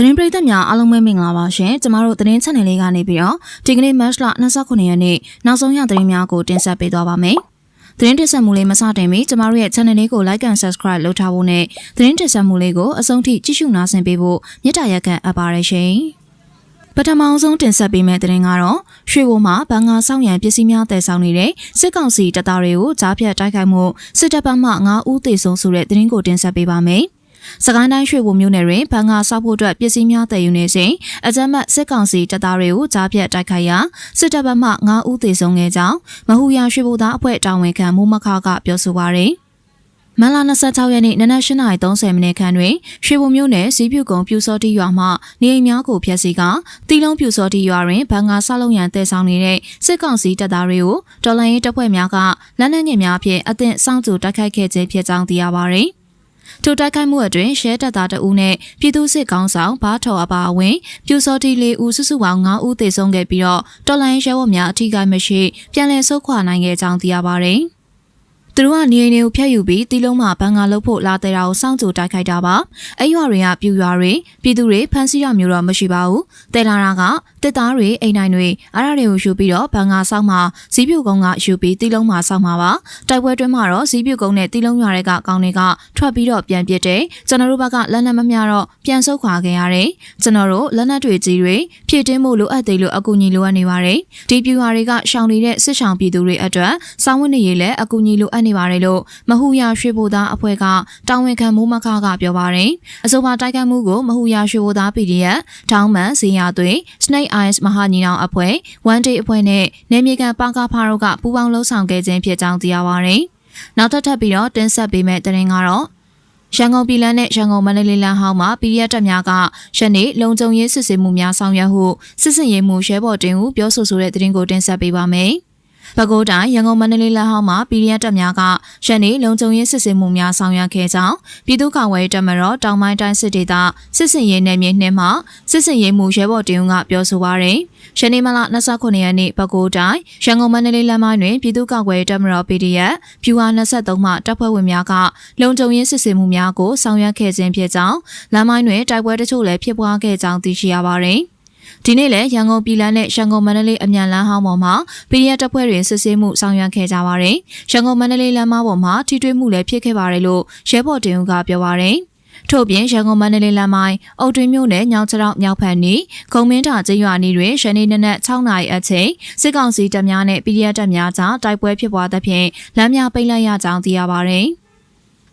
သတင်းပရိသတ်များအားလုံးပဲမင်္ဂလာပါရှင်ကျမတို့သတင်း channel လေးကနေပြီးတော့ဒီကနေ့ March လ29ရက်နေ့နောက်ဆုံးရသတင်းများကိုတင်ဆက်ပေးသွားပါမယ်သတင်းတင်ဆက်မှုလေးမစတင်မီကျမတို့ရဲ့ channel လေးကို like and subscribe လုပ်ထားဖို့နဲ့သတင်းတင်ဆက်မှုလေးကိုအဆုံးထိကြည့်ရှုနားဆင်ပေးဖို့မေတ္တာရက်ခံအပ်ပါတယ်ရှင်ပထမအောင်ဆုံးတင်ဆက်ပေးမယ့်သတင်းကတော့ရွှေဘိုမှာဘန်ငါဆောင်ရန်ပစ္စည်းများတည်ဆောင်နေတဲ့စစ်ကောင်စီတပ်သားတွေကိုကြားဖြတ်တိုက်ခိုက်မှုစစ်တပ်ဘက်မှ9ဦးသေဆုံးဆိုတဲ့သတင်းကိုတင်ဆက်ပေးပါမယ်။။ စကိုင်းတိုင်းရွှေဘုံမြို့နယ်တွင်ဘန်ငါဆောက်ဖို့အတွက်ပစ္စည်းများတည်ယူနေစဉ်အကြမ်းမဲ့စစ်ကောင်စီတပ်သားတွေကိုကြားဖြတ်တိုက်ခိုက်ရာစစ်တပ်ဘက်မှ9ဦးသေဆုံးခဲ့ကြောင်းမဟူယာရွှေဘုံသားအဖွဲ့တာဝန်ခံမူမခါကပြောဆိုပါရယ်။မန်လာ26ရက်နေ့နနက်8:30မိနစ်ခန့်တွင်ရွှေဘုံမြို့နယ်စီးပြူကုံပြူစောတိရွာမှနေအိမ်များကိုဖျက်ဆီးကတီလုံးပြူစောတိရွာတွင်ဘန်ငါဆောက်လုပ်ရန်တည်ဆောင်နေတဲ့စစ်ကောင်စီတပ်သားတွေကိုတော်လိုင်းရေးတပ်ဖွဲ့များကလက်နက်ငယ်များဖြင့်အသင့်စောင့်ကြိုတိုက်ခိုက်ခဲ့ခြင်းဖြစ်ကြောင်းသိရပါရယ်။ ထိုတိုက်ခိုက်မှုအတွင်းရဲတပ်သားတအူးနဲ့ပြည်သူ့စစ်ကောင်းဆောင်ဘားထော်အပါအဝင်ပြူစောတိလေးဦးစုစုပေါင်း9ဦးသေဆုံးခဲ့ပြီးတော့တော်လိုင်းရဲဝတ်များအထိကိမရှိပြန်လည်ဆုတ်ခွာနိုင်ခဲ့ကြောင်းသိရပါတယ်။ သူတို့ကနေအိမ်တွေကိုဖျက်ယူပြီးတီးလုံးမှာဘန်ငါလုတ်ဖို့လာတဲ့တာကိုစောင့်ကြိုတိုက်ခိုက်တာပါအဲ့ရွာတွေကပြူရွာတွေပြည်သူတွေဖမ်းဆီးရမျိုးတော့မရှိပါဘူးတဲလာတာကတစ်သားတွေအိမ်တိုင်းတွေအားရတွေကိုယူပြီးတော့ဘန်ငါစောက်မှာဇီးပြူကုန်းကယူပြီးတီးလုံးမှာစောက်မှာပါတိုက်ပွဲတွင်းမှာတော့ဇီးပြူကုန်းနဲ့တီးလုံးရွာတွေကကောင်းတွေကထွက်ပြီးတော့ပြန်ပစ်တယ်ကျွန်တော်တို့ဘက်ကလက်နက်မမျှတော့ပြန်ဆုတ်ခွာခဲ့ရတယ်ကျွန်တော်တို့လက်နက်တွေကြီးတွေဖြည့်တင်းမှုလိုအပ်တယ်လို့အကူအညီလိုအပ်နေပါတယ်ဒီပြူရွာတွေကရှောင်နေတဲ့စစ်ဆောင်ပြည်သူတွေအတွက်စောင်းဝင်းနေရလဲအကူအညီလိုအပ်နေပါတယ်လို့မဟူယာရွှေဘိုသားအဖွဲ့ကတာဝန်ခံမိုးမခကပြောပါတယ်။အဆိုပါတိုက်ခိုက်မှုကိုမဟူယာရွှေဘိုသား PDF ထောင်းမန်ဇီယာသွေး Snake Eyes မဟာညီနောင်အဖွဲ့ One Day အဖွဲ့နဲ့နေမြေကန်ပါကဖာတို့ကပူးပေါင်းလှုပ်ဆောင်ခဲ့ခြင်းဖြစ်ကြောင်းသိရပါတယ်။နောက်ထပ်ထပ်ပြီးတော့တင်ဆက်ပေးမယ့်သတင်းကတော့ရန်ကုန်ပြည်လန်းနဲ့ရန်ကုန်မန္တလေးလမ်းဟောင်းမှာ PDF တပ်များကယနေ့လုံခြုံရေးစစ်ဆေးမှုများဆောင်ရွက်ဟုစစ်စင်ရေးမှုရဲဘော်တင်ဟုပြောဆိုဆိုတဲ့သတင်းကိုတင်ဆက်ပေးပါမယ်။ ပဲခူးတိုင်းရန်ကုန်မန္တလေးလမ်းဟောင်းမှာ PDF တပ်များကယနေ့လုံခြုံရေးစစ်ဆေးမှုများဆောင်ရွက်ခဲ့ကြောင်းပြည်သူ့ကာကွယ်ရေးတပ်မတော်တောင်ပိုင်းတိုင်းစစ်ဒေသစစ်စင်ရေးနယ်မြေနှင်းမှစစ်စင်ရေးမှုရဲဘော်တင်ဦးကပြောဆိုပါရယ်ယနေ့မလ29ရက်နေ့ပဲခူးတိုင်းရန်ကုန်မန္တလေးလမ်းပိုင်းတွင်ပြည်သူ့ကာကွယ်ရေးတပ်မတော် PDF ဖြူဟာ23မှတပ်ဖွဲ့ဝင်များကလုံခြုံရေးစစ်ဆေးမှုများကိုဆောင်ရွက်ခဲ့ခြင်းဖြစ်ကြောင်းလမ်းပိုင်းတွင်တိုက်ပွဲတချို့လည်းဖြစ်ပွားခဲ့ကြောင်းသိရှိရပါရယ် ဒီနေ့လည်းရန်ကုန်ပြည်လန်းနဲ့ရန်ကုန်မန္တလေးအမြန်လမ်းဟောင်းပေါ်မှာ PDF တပ်ဖွဲ့တွေစစ်ဆေးမှုဆောင်ရွက်ခဲ့ကြပါတယ်။ရန်ကုန်မန္တလေးလမ်းမပေါ်မှာထိတွေ့မှုလည်းဖြစ်ခဲ့ပါတယ်လို့ရဲဘော်တင်ဦးကပြောပါတယ်။ထို့ပြင်ရန်ကုန်မန္တလေးလမ်းမိုင်းအုတ်တွင်းမြို့နယ်ညောင်ချောင်းမြောက်ဖက်နီခုံမင်းထာကျေးရွာနီတွင်ရှနေ့နနက်6နာရီအချိန်စစ်ကောင်စီတပ်များနဲ့ PDF တပ်များကြားတိုက်ပွဲဖြစ်ပွားသဖြင့်လမ်းများပိတ်လိုက်ရကြောင်းသိရပါတယ်။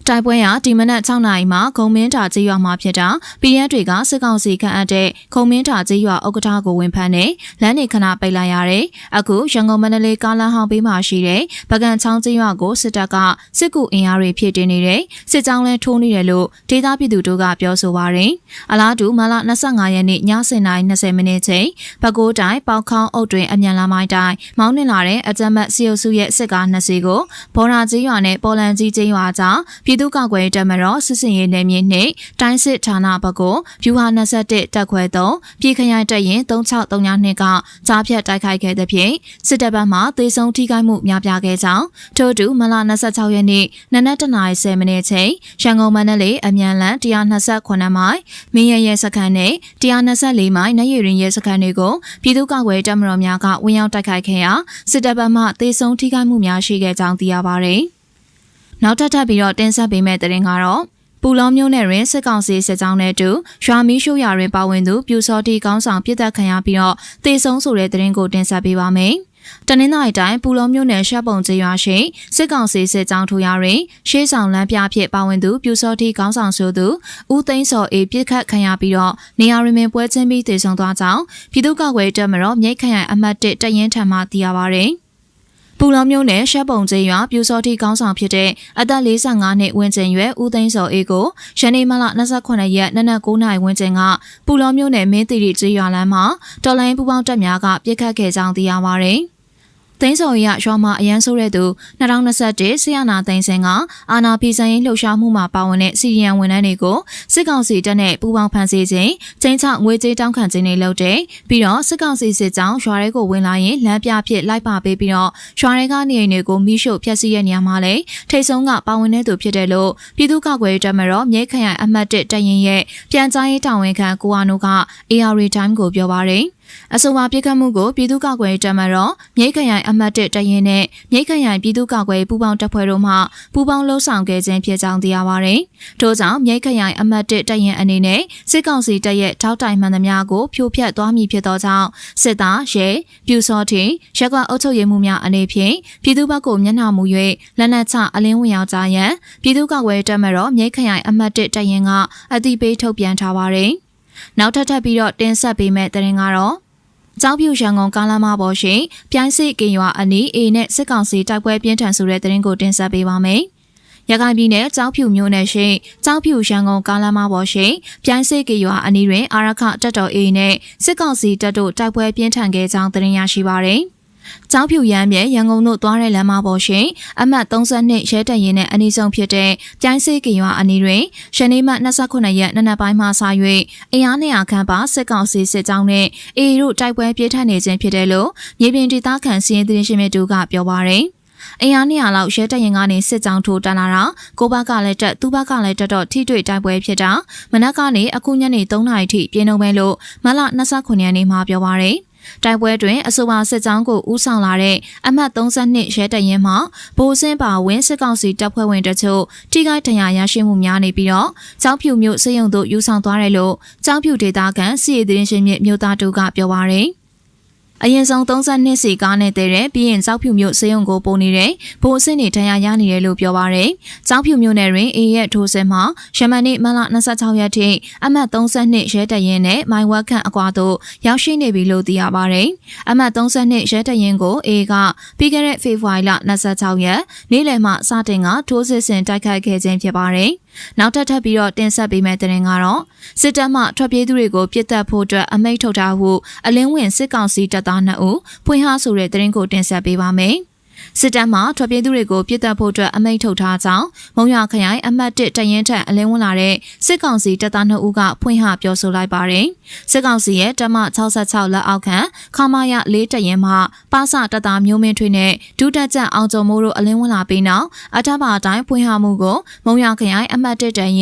တိုက်ပွဲဟာဒီမနက်6နာရီမှာခုံမင်းတာကျေးရွာမှာဖြစ်တာ PDF တွေကစစ်ကောင်စီခန့်အပ်တဲ့ခုံမင်းတာကျေးရွာဥက္ကဋ္ဌကိုဝင်ဖမ်းနေလမ်းနေခဏပိတ်လိုက်ရတယ်။အခုရန်ကုန်မန္တလေးကားလမ်းဟောင်းဘေးမှာရှိတဲ့ပကံချောင်းကျေးရွာကိုစစ်တပ်ကစစ်ကူအင်အားတွေဖြည့်တင်းနေတယ်။စစ်ကြောင်းလဲထိုးနေတယ်လို့ဒေသပြည်သူတို့ကပြောဆိုပါရယ်။အလားတူမလ25ရက်နေ့ည7:20မိနစ်ချိန်ပဲခူးတိုင်းပေါခေါင်းအုပ်တွင်အမြန်လမ်းမိုင်းတိုင်းမောင်းနှင်လာတဲ့အကြမ်းဖက်စီအုပ်စုရဲ့စစ်ကားနှစ်စီးကိုဘော်ရာကျေးရွာနဲ့ပေါ်လန်ကြီးကျေးရွာကြားပြည်သူ့ကာကွယ်တပ်မတော်စစ်စင်ရေးနယ်မြေနှင့်တိုင်းစစ်ဌာနဘက်ကိုဗျူဟာ21တပ်ခွဲ3ပြည်ခရိုင်တပ်ရင်3632ကကြားဖြတ်တိုက်ခိုက်ခဲ့တဲ့ဖြင့်စစ်တပ်ဘက်မှသေဆုံးထိခိုက်မှုများပြားခဲ့ကြောင်းထို့အတူမလ26ရက်နေ့နနက်တနာရီ10မိနစ်ချိန်ရန်ကုန်မန္တလေးအမြန်လန်128မိုင်မင်းရရဲစခန်းနဲ့124မိုင်နိုင်ရရင်ရဲစခန်းတွေကိုပြည်သူ့ကာကွယ်တပ်မတော်များကဝင်ရောက်တိုက်ခိုက်ခဲ့ရာစစ်တပ်ဘက်မှသေဆုံးထိခိုက်မှုများရှိခဲ့ကြောင်းသိရပါဗျ။ နောက်ထပ်ထပ်ပြီးတော့တင်ဆက်ပေးမယ့်သတင်းကတော့ပူလောမျိုးနယ်တွင်စစ်ကောင်စီစစ်ကြောင်းနဲ့အတူရွာမီးရှို့ရာတွင်ပါဝင်သူပြူစောတိကောင်းဆောင်ပြစ်ဒတ်ခံရပြီးတော့တေဆုံးဆိုတဲ့သတင်းကိုတင်ဆက်ပေးပါမယ်။တနင်္လာရီတိုင်းပူလုံးမြို့နယ်ရှက်ပုံကျေးရွာရှိစစ်ကောင်စီစစ်ကြောင်းထိုးရာတွင်ရှေးဆောင်လမ်းပြဖြစ်ပါဝင်သူပြူစောတိကောင်းဆောင်ဆိုသူဦးသိန်းစော်အေးပြစ်ခတ်ခံရပြီးတော့နေရာရင်ပွဲချင်းပြီးတေဆုံးသွားကြောင်းပြည်သူ့ကာကွယ်တပ်မတော်မြိတ်ခရိုင်အမှတ်1တရင်ထံမှသိရပါဗျ။ ပူလောမျိုးနယ်ရှက်ပုံကျေးရွာပြူစောတိကောင်းဆောင်ဖြစ်တဲ့အသက်45နှစ်ဝန်းကျင်ရွယ်ဦးသိန်းစောအေးကိုရန်နေ့မလ28ရက်နနက်9နာရီဝန်းကျင်ကပူလောမျိုးနယ်မင်းတီရီကျေးရွာလမ်းမှာတော်လိုင်းပူပေါင်းတပ်များကပြစ်ခတ်ခဲ့ကြောင်းသိရပါဗျ။ သိန်းစော်ရရွာမှာအရန်ဆိုးတဲ့သူ2021ဆီယနာသိန်းစင်ကအာနာဖီဆိုင်ရင်လှုပ်ရှားမှုမှာပါဝင်တဲ့စီရီယံဝန်ထမ်းတွေကိုစစ်ကောင်စီတပ်နဲ့ပူးပေါင်းဖမ်းဆီးခြင်းချင်းချငွေကြေးတောင်းခံခြင်းတွေလုပ်တဲ့ပြီးတော့စစ်ကောင်စီစစ်ကြောင်းရွာရဲကိုဝင်လာရင်လမ်းပြဖြစ်လိုက်ပါပေးပြီးတော့ရွာရဲကနေအိမ်တွေကိုမိရှို့ဖျက်ဆီးတဲ့နေရာမှာလည်းထိတ်ဆုံးကပါဝင်တဲ့သူဖြစ်တယ်လို့ပြည်သူ့ကာကွယ်ရေးတပ်မတော်မြိတ်ခရိုင်အမှတ်1တရင်ရဲ့ပြန်ကြားရေးတာဝန်ခံကိုအားနုက AR Time ကိုပြောပါရယ်အဆိုပါပြစ်ခတ်မှုကိုပြည်သူ့ကာကွယ်ရေးတပ်မတော်မြိတ်ခရိုင်အမှတ်1တရင်နဲ့မြိတ်ခရိုင်ပြည်သူ့ကာကွယ်ရေးပူးပေါင်းတပ်ဖွဲ့တို့မှပူးပေါင်းလှုပ်ဆောင်ခဲ့ခြင်းဖြစ်ကြောင်းသိရပါဗျ။ထို့ကြောင့်မြိတ်ခရိုင်အမှတ်1တရင်အနေနဲ့စစ်ကောင်စီတပ်ရဲ့ထောက်တိုင်မှန်သမျှကိုဖြိုဖျက်သွားမည်ဖြစ်သောကြောင့်စစ်သားရဲပြူစောထင်ရက်ကွက်အုပ်ချုပ်ရေးမှုများအနေဖြင့်ပြည်သူ့ဘက်ကိုမျက်နှာမူ၍လက်နက်ချအလင်းဝင်ရောက်ကြရန်ပြည်သူ့ကာကွယ်ရေးတပ်မတော်မြိတ်ခရိုင်အမှတ်1တရင်ကအတိပေးထုတ်ပြန်ထားပါဗျ။ နောက်ထပ်ထပ်ပြီးတော့တင်ဆက်ပေးမယ့်တင်ကတော့ကျောင်းပြူရန်ကုန်ကားလမ်းမပေါ်ရှိပြိုင်းစိတ်ကင်ရွာအနီးအေနဲ့စစ်ကောင်စီတိုက်ပွဲပြင်းထန်ဆိုတဲ့သတင်းကိုတင်ဆက်ပေးပါမယ်။ရခိုင်ပြည်နယ်ကျောင်းဖြူမြို့နယ်ရှိကျောင်းဖြူရန်ကုန်ကားလမ်းမပေါ်ရှိပြိုင်းစိတ်ကင်ရွာအနီးတွင်အာရခတပ်တော်အေနဲ့စစ်ကောင်စီတပ်တို့တိုက်ပွဲပြင်းထန်ခဲ့ကြောင်းသတင်းရရှိပါရယ်။ ကျောင်းဖြူရမ်းမြေရန်ကုန်တို့သွားတဲ့လမ်းမပေါ်ရှင်အမှတ်32ရဲတပ်ရင်းနဲ့အနီးဆုံးဖြစ်တဲ့ပြိုင်းစေးကရွာအနီးတွင်ရှနေ့မှ29ရက်နနက်ပိုင်းမှစ၍အင်အား200ခန့်ပါစစ်ကောင်စီစစ်ကြောင်းနဲ့အေတို့တိုက်ပွဲပြင်းထန်နေခြင်းဖြစ်တယ်လို့မြေပြင်ဒေသခံစီးရင်သတင်းရှင်မြတူကပြောပါရယ်အင်အား200လောက်ရဲတပ်ရင်ကနေစစ်ကြောင်းထိုးတန်းလာတာကိုဘကလည်းတက်သူဘကလည်းတက်တော့ထိတွေ့တိုက်ပွဲဖြစ်တာမနက်ကနေအခုညနေ3နာရီထိပြင်းနှုံပဲလို့မလ29ရက်နေ့မှာပြောပါရယ် တိုက်ပွဲတွင်အဆိုပါစစ်ကြောင်းကိုဦးဆောင်လာတဲ့အမှတ်32ရဲတရင်မှဗိုလ်စင်းပါဝင်းစစ်ကောင်စီတပ်ဖွဲ့ဝင်တချို့ထိခိုက်ဒဏ်ရာရရှိမှုများနေပြီးတော့ကျောင်းဖြူမြို့စေယုံတို့ယူဆောင်သွားတယ်လို့ကျောင်းဖြူဒေသခံစီရီသတင်းရှင်မြစ်မြို့သားတို့ကပြောပါရယ် အရင်ဆုံး32စီကားနဲ့တည်တဲ့ပြီးရင်ကြောက်ဖြူမြို့စေယုံကိုပုံနေတဲ့ဘိုးအဆင့်နေထန်ရရနေတယ်လို့ပြောပါရယ်။ကြောက်ဖြူမြို့နယ်တွင်အေရဲ့ထိုးစင်မှာရမန်နေ့မလ26ရက်ထိအမှတ်32ရဲတရင်နဲ့မိုင်ဝက်ခန့်အကွာသို့ရောက်ရှိနေပြီလို့သိရပါရယ်။အမှတ်32ရဲတရင်ကိုအေကပြီးခဲ့တဲ့ဖေဖော်ဝါရီလ26ရက်နေ့လယ်မှစတင်ကထိုးစစ်ဆင်တိုက်ခိုက်ခဲ့ခြင်းဖြစ်ပါရယ်။ နောက်ထပ်ထပ်ပြီးတော့တင်ဆက်ပေးမယ့်တင်ကတော့စစ်တပ်မှထွက်ပြေးသူတွေကိုပြစ်တက်ဖို့အတွက်အမိန့်ထုတ်ထားဟုအလင်းဝင်စစ်ကောင်စီတပ်သား2ဦးဖွင့်ဟဆိုတဲ့တင်ကိုတင်ဆက်ပေးပါမယ်။ စစ်တပ်မှထွက်ပြေးသူတွေကိုပြစ်တက်ဖို့အတွက်အမိန့်ထုတ်ထားကြောင်းမုံရခရိုင်အမှတ်1တရင်ထက်အလင်းဝင်လာတဲ့စစ်ကောင်စီတပ်သား2ဦးကဖွင့်ဟပြောဆိုလိုက်ပါတယ်။စစ်ကောင်စီရဲ့တမ66လက်အောက်ခံခမာရ၄တရင်မှပါစတပ်သားမျိုးမင်းထွေးနဲ့ဒုတက်ကြအောင်ကျော်မိုးတို့အလင်းဝင်လာပြီးနောက်အထက်ပါအတိုင်းဖွင့်ဟမှုကိုမုံရခရိုင်အမှတ်1တရင်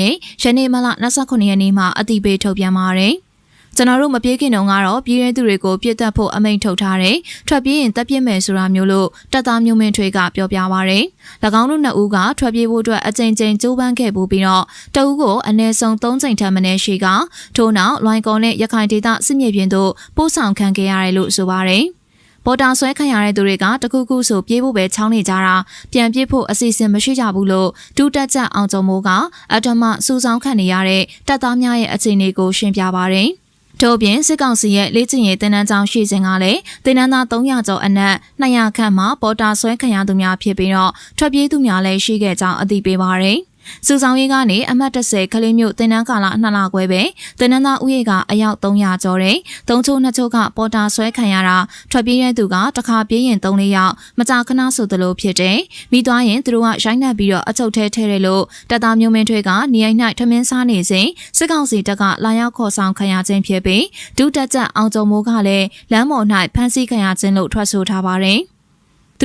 ယနေ့မလ29ရက်နေ့မှာအတိပေးထုတ်ပြန်ပါတယ်။ ကျွန်တော်တို့မပြေးခင်တုန်းကတော့ပြည်ရဲသူတွေကိုပြစ်တက်ဖို့အမိန့်ထုတ်ထားတယ်။ထွက်ပြေးရင်တပ်ပြစ်မယ်ဆိုတာမျိုးလို့တပ်သားမျိုးမင်းထွေးကပြောပြပါရယ်။၎င်းတို့နှစ်ဦးကထွက်ပြေးဖို့အတွက်အကြိမ်ကြိမ်ကြိုးပမ်းခဲ့ပူပြီးတော့တအူးကိုအနည်းဆုံး၃ချိန်ထပ်မင်းရှိကထို့နောက်လွိုင်ကော်နဲ့ရခိုင်ဒေသစစ်မြေပြင်တို့ပို့ဆောင်ခံခဲ့ရတယ်လို့ဆိုပါရယ်။ပေါ်တာဆွဲခံရတဲ့သူတွေကတခုခုဆိုပြေးဖို့ပဲချောင်းနေကြတာပြန်ပြေးဖို့အစီအစဉ်မရှိကြဘူးလို့ဒူတက်ချက်အောင်ကျော်မိုးကအထမစူဆောင်းခံနေရတဲ့တပ်သားများရဲ့အခြေအနေကိုရှင်းပြပါရယ်။ ထို့ပြင်စစ်ကောင်စီရဲ့လေ့ကျင့်ရေးတင်နန်းကျောင်းရှိစဉ်ကလည်းတင်နန်းသား300ကျော်အနက်200ခန့်မှပေါ်တာဆွဲခံရသူများဖြစ်ပြီးတော့ထွက်ပြေးသူများလည်းရှိခဲ့ကြောင်းအသိပေးပါရယ်။ စူဆောင်ရေးကနေအမှတ်30ခလေးမျိုးတင်နန်းကာလနှစ်လခွဲပဲတင်နန်းသားဥယေကအယောက်300ကျော်တယ်။သုံးချိုးနှစ်ချိုးကပေါ်တာဆွဲခံရတာထွက်ပြေးတဲ့သူကတစ်ခါပြေးရင်3လေးယောက်မကြာခဏဆိုသလိုဖြစ်တယ်။မိသွားရင်သူတို့ကရိုင်းနှက်ပြီးတော့အချုပ်ထဲထဲတယ်လို့တပ်သားမျိုးမင်းထွေးကနေအိမ်၌ထမင်းစားနေစဉ်စစ်ကောင်စီတပ်ကလာရောက်ခေါ်ဆောင်ခံရခြင်းဖြစ်ပြီးဒုတက်ချက်အောင်ကျော်မိုးကလည်းလမ်းပေါ်၌ဖမ်းဆီးခံရခြင်းလို့ထွက်ဆိုထားပါတယ်။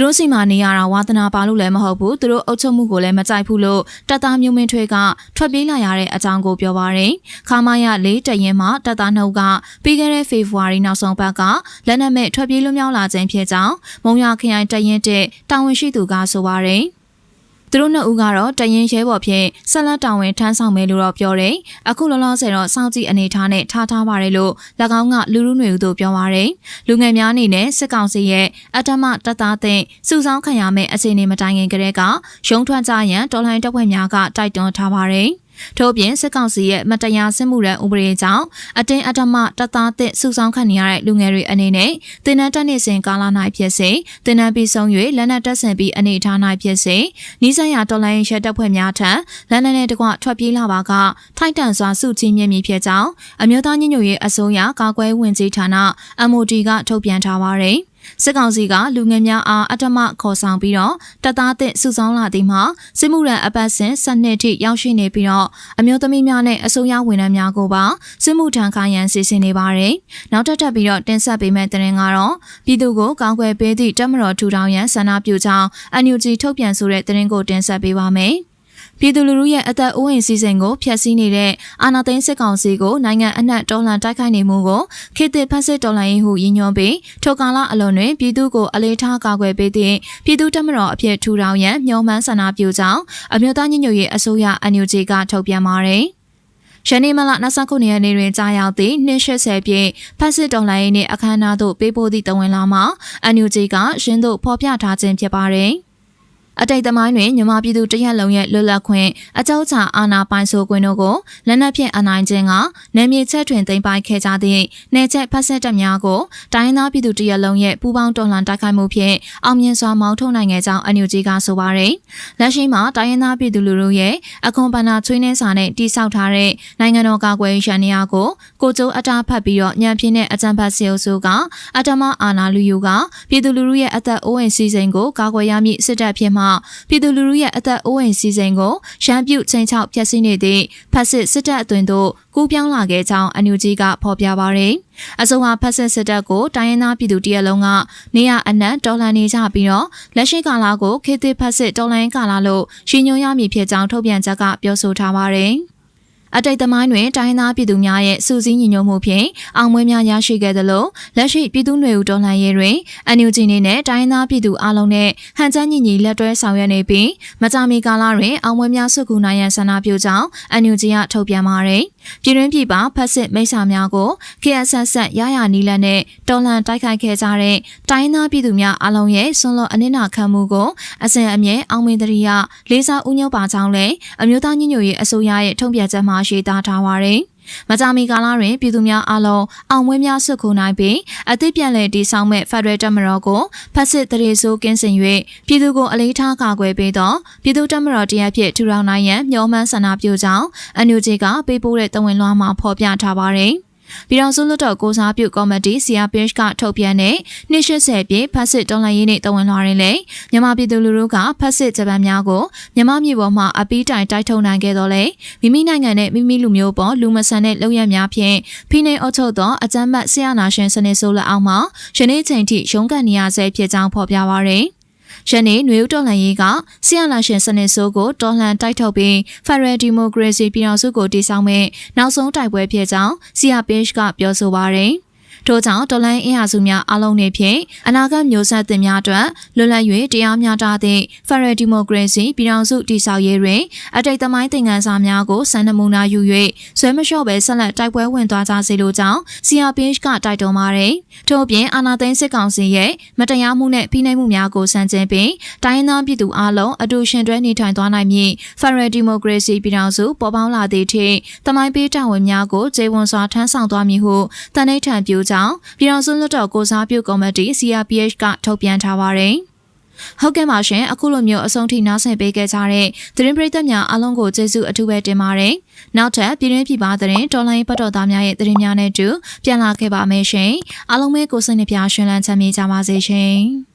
သူတို့စီမှာနေရတာဝါသနာပါလို့လည်းမဟုတ်ဘူးသူတို့အုပ်ချုပ်မှုကိုလည်းမကြိုက်ဘူးလို့တပ်သားမျိုးမင်းထွေးကထွက်ပြေးလာရတဲ့အကြောင်းကိုပြောပါရယ်ခါမရလေးတရင်မှတပ်သားနှုတ်ကပြီးခဲ့တဲ့ဖေဖော်ဝါရီနောက်ဆုံးပတ်ကလက်နက်မဲ့ထွက်ပြေးလွတ်မြောက်လာခြင်းဖြစ်ကြောင်းမုံရခရိုင်တရင်တဲ့တာဝန်ရှိသူကဆိုပါရယ် သူတို့နှစ်ဦးကတော့တရင်ရဲဘော်ဖြင့်ဆက်လက်တောင်းဝင်ထမ်းဆောင်မယ်လို့တော့ပြောတယ်။အခုလောလောဆယ်တော့စောင့်ကြည့်အနေထားနဲ့ထားထားပါတယ်လို့၎င်းကလူလူတွေတို့ပြောပါရယ်။လူငယ်များအနေနဲ့စစ်ကောင်စီရဲ့အထမတသားသိမ့်စုဆောင်းခံရမယ့်အခြေအနေမတိုင်ခင်ကတည်းကရုံထွက်ကြရန်တော်လိုင်းတပ်ဖွဲ့များကတိုက်တွန်းထားပါရယ်။ ထို့ပြင်စစ်ကောင်စီရဲ့မတရားစစ်မှုရန်ဥပဒေကြောင့်အတင်းအဓမ္မတပ်သားသစ်စုဆောင်းခံနေရတဲ့လူငယ်တွေအနေနဲ့တင်နန်းတက်နေစဉ်ကာလ၌ဖြစ်စေတင်နန်းပြီးဆုံး၍လက်နက်တပ်ဆင်ပြီးအနေထား၌ဖြစ်စေနီးစပ်ရာတော်လိုင်းရဲတပ်ဖွဲ့များထံလက်နက်နဲ့တကွထွက်ပြေးလာပါကထိုက်တန်စွာစုချင်းမြင့်မြင့်ဖြစ်ကြောင်းအမျိုးသားညညရေးအစိုးရကာကွယ်ဝင်ကြီးဌာန MOD ကထုတ်ပြန်ထားပါရယ် စစ်ကောင်စီကလူငယ်များအားအတ္တမခေါ်ဆောင်ပြီးတော့တပ်သားသစ်စုဆောင်းလာသည်မှာစစ်မှုရန်အပတ်စဉ်စနစ်ထိရောက်ရှိနေပြီးတော့အမျိုးသမီးများနဲ့အစိုးရဝန်ထမ်းများကိုပါစစ်မှုထမ်းခိုင်းရန်စီစဉ်နေပါတယ်။နောက်ထပ်ထပ်ပြီးတော့တင်ဆက်ပေးမယ့်တင်ကတော့ပြည်သူကိုကောင်းကွယ်ပေးသည့်တပ်မတော်ထူထောင်ရန်ဆန္ဒပြုကြောင်း NUG ထုတ်ပြန်ဆိုတဲ့တင်ကိုတင်ဆက်ပေးပါမယ်။ ပြည်သူလူထုရဲ့အသက်အိုးအိမ်စီစဉ်ကိုဖျက်ဆီးနေတဲ့အာဏာသိမ်းစစ်ကောင်စီကိုနိုင်ငံအနှံ့တော်လှန်တိုက်ခိုက်နေမှုကိုခေတ်သစ်ဖက်စစ်တော်လှန်ရေးဟုရည်ညွှန်းပြီးထိုကာလအလွန်တွင်ပြည်သူကိုအလေးထားကာကွယ်ပေးသည့်ပြည်သူ့တပ်မတော်အဖြစ်ထူထောင်ရန်မျှော်မှန်းဆန္ဒပြုကြောင်းအမျိုးသားညီညွတ်ရေးအစိုးရ NUG ကထုတ်ပြန်ပါတယ်။ယနေ့မလ29ရက်နေ့တွင်ကြာရောက်သည့်280ပြည့်ဖက်စစ်တော်လှန်ရေးနှင့်အခမ်းအနားသို့ပေးပို့သည့်တဝန်လာမှာ NUG ကရှင်းသို့ဖော်ပြထားခြင်းဖြစ်ပါတယ်။ အတိတ်သမိုင်းတွင်မြန်မာပြည်သူတရက်လုံးရဲ့လွတ်လပ်ခွင့်အကြောက်ချအာဏာပိုင်ဆိုခွင့်တို့ကိုလက်နက်ဖြင့်အနိုင်ကျင့်ကနယ်မြေချက်တွင်သိမ်းပိုက်ခဲ့ကြသည့်နယ်ချက်ဖက်ဆက်တပ်များကိုတိုင်းသားပြည်သူတရက်လုံးရဲ့ပူးပေါင်းတော်လှန်တိုက်ခိုက်မှုဖြင့်အောင်မြင်စွာမောင်းထုတ်နိုင်ခဲ့ကြောင်းအန်ယူဂျီကဆိုပါရယ်လက်ရှိမှာတိုင်းရင်းသားပြည်သူလူထုရဲ့အခွန်ပဏာချွေးနှင်းစာနဲ့တိစောက်ထားတဲ့နိုင်ငံတော်ကာကွယ်ရေးရန်နေရာကိုကိုကျိုးအတားဖတ်ပြီးတော့ညံပြင်းတဲ့အကြံဖတ်စီအုပ်စုကအတမအာနာလူယူကပြည်သူလူထုရဲ့အသက်အိုးအိမ်စီစဉ်ကိုကာကွယ်ရမည့်စစ်တပ်ဖြစ်မှပြည်သူလူထုရဲ့အသက်အိုးအိမ်စီစဉ်ကိုရန်ပြုတ်ချိန်ချောက်ဖျက်ဆီးနေသည့်ဖက်စစ်စစ်တပ်အသွင်သို့ကူးပြောင်းလာခဲ့ကြောင်းအန်ယူဂျီကဖော်ပြပါရယ်အစိုးရဖက်စစ်စစ်တပ်ကိုတိုင်းရင်းသားပြည်သူတရက်လုံးကနေရအနှံ့တော်လှန်နေကြပြီးတော့လက်ရှိကာလကိုခေတ်သစ်ဖက်စစ်တော်လှန်ကာလလို့ရှင်းညွှန်းရမည်ဖြစ်ကြောင်းထုတ်ပြန်ချက်ကပြောဆိုထားပါရယ် အတိတ်သမိုင်းတွင်တိုင်းသားပြည်သူများရဲ့စူးစီးညီညွတ်မှုဖြင့်အောင်ပွဲများရရှိခဲ့သလိုလက်ရှိပြည်သူ့ຫນွေဦးတော်လှန်ရေးတွင်အန်ယူဂျီနေနဲ့တိုင်းသားပြည်သူအလုံးနဲ့ဟန်ချမ်းညီညီလက်တွဲဆောင်ရွက်နေပြီးမကြာမီကာလတွင်အောင်ပွဲများစုကူနိုင်ရန်ဆန္ဒပြုကြောင်းအန်ယူဂျီကထုတ်ပြန်ပါတယ်။ ပြည်တွင်းပြည်ပဖက်စစ်မိတ်ဆာများကို KSS ရရနီလန်နဲ့တော်လှန်တိုက်ခိုက်ခဲ့ကြတဲ့တိုင်းသားပြည်သူများအလုံးရဲ့ဆွန်လော့အနစ်နာခံမှုကိုအစဉ်အမြဲအောင်မင်တရိယလေးစားဦးညွှတ်ပါကြောင်းလည်းအမျိုးသားညီညွတ်ရေးအစိုးရရဲ့ထုံ့ပြန်ချက်မှာရှိသားထားပါတယ်။ မကြာမီကာလတွင်ပြည်သူများအားလုံးအောင်မွေးများဆွခုနိုင်ပြီးအသည့်ပြန်လည်တည်ဆောက်မဲ့ဖက်ဒရယ်တပ်မတော်ကိုဖက်စစ်တရေဆိုးကင်းစင်၍ပြည်သူကိုအလေးထားကာကွယ်ပေးသောပြည်သူတပ်မတော်တရားဖြင့်ထူထောင်နိုင်ရန်မျှော်မှန်းဆန္ဒပြုကြောင်းအန်ယူဂျီကပေးပို့တဲ့တဝင်လွှာမှာဖော်ပြထားပါတယ်။ ပြည်တော်စုလွတ်တော်ကိုစားပြုကော်မတီ CRPH ကထုတ်ပြန်တဲ့280ပြည့်ဖတ်စစ်တော်လှန်ရေးနေ့တဝန်လွှာရင်းလေမြန်မာပြည်သူလူထုကဖတ်စစ်ဂျပန်များကိုမြန်မာပြည်ပေါ်မှာအပီးတိုင်တိုက်ထုံနိုင်ခဲ့တော့လေမိမိနိုင်ငံနဲ့မိမိလူမျိုးပေါ်လူမဆန်တဲ့လုပ်ရများဖြင့်ဖိနှိပ်အုပ်ချုပ်သောအကြမ်းဖက်ဆရာနာရှင်စနစ်ဆိုးလက်အောက်မှာယနေ့ချိန်ထိရုန်းကန်နေရဆဲဖြစ်ကြောင်းဖော်ပြပါရယ် ယနေ့နွေဦးတော်လှန်ရေးကဆီယနာရှင်စနစ်ဆိုးကိုတော်လှန်တိုက်ထုတ်ပြီး Federal Democracy ပြည်တော်စုကိုတည်ဆောက်မဲ့နောက်ဆုံးတိုက်ပွဲဖြစ်ကြောင်း CRPH ကပြောဆိုပါရယ်။ ထို့ကြောင့်တော်လိုင်းအင်အားစုများအလုံးနေဖြင့်အနာဂတ်မျိုးဆက်သစ်များအတွက်လွတ်လပ်၍တရားမျှတသည့် Federal Democracy ပြည်ထောင်စုတည်ဆောက်ရေးတွင်အတိတ်သမိုင်းသင်ခန်းစာများကိုစံနမူနာယူ၍ဆွဲမလျှော့ပဲဆက်လက်တိုက်ပွဲဝင်သွားကြစေလိုကြောင်း CRPH ကတိုက်တွန်းပါတယ်။ထို့အပြင်အာဏာသိမ်းစစ်ကောင်စီရဲ့မတရားမှုနဲ့ဖိနှိပ်မှုများကိုစံကျင်ပြီးတိုင်းသားပြည်သူအလုံးအတူရှင်တွဲနေထိုင်သွားနိုင်မည် Federal Democracy ပြည်ထောင်စုပေါ်ပေါင်းလာသည့်ထိတမိုင်းပေးတာဝန်များကိုကျေဝန်စွာထမ်းဆောင်သွားမည်ဟုတန်ဋိဌာန်ပြုကြောင်းပြည်တော်စုလွှတ်တော်ကိုစားပြုကော်မတီ CRPH ကထုတ်ပြန်ထားပါတယ်။ဟုတ်ကဲ့ပါရှင်အခုလိုမျိုးအဆုံးထိနားဆင်ပေးခဲ့ကြတဲ့သတင်းပရိသတ်များအားလုံးကိုကျေးဇူးအထူးပဲတင်ပါတယ်။နောက်ထပ်ပြည်တွင်းပြည်ပသတင်းတော်လိုင်းပတ်တော်သားများရဲ့သတင်းများနဲ့အတူပြန်လာခဲ့ပါမယ်ရှင်။အားလုံးပဲကိုစိတ်နှပြရှင်လန်းချမ်းမြေကြပါစေရှင်။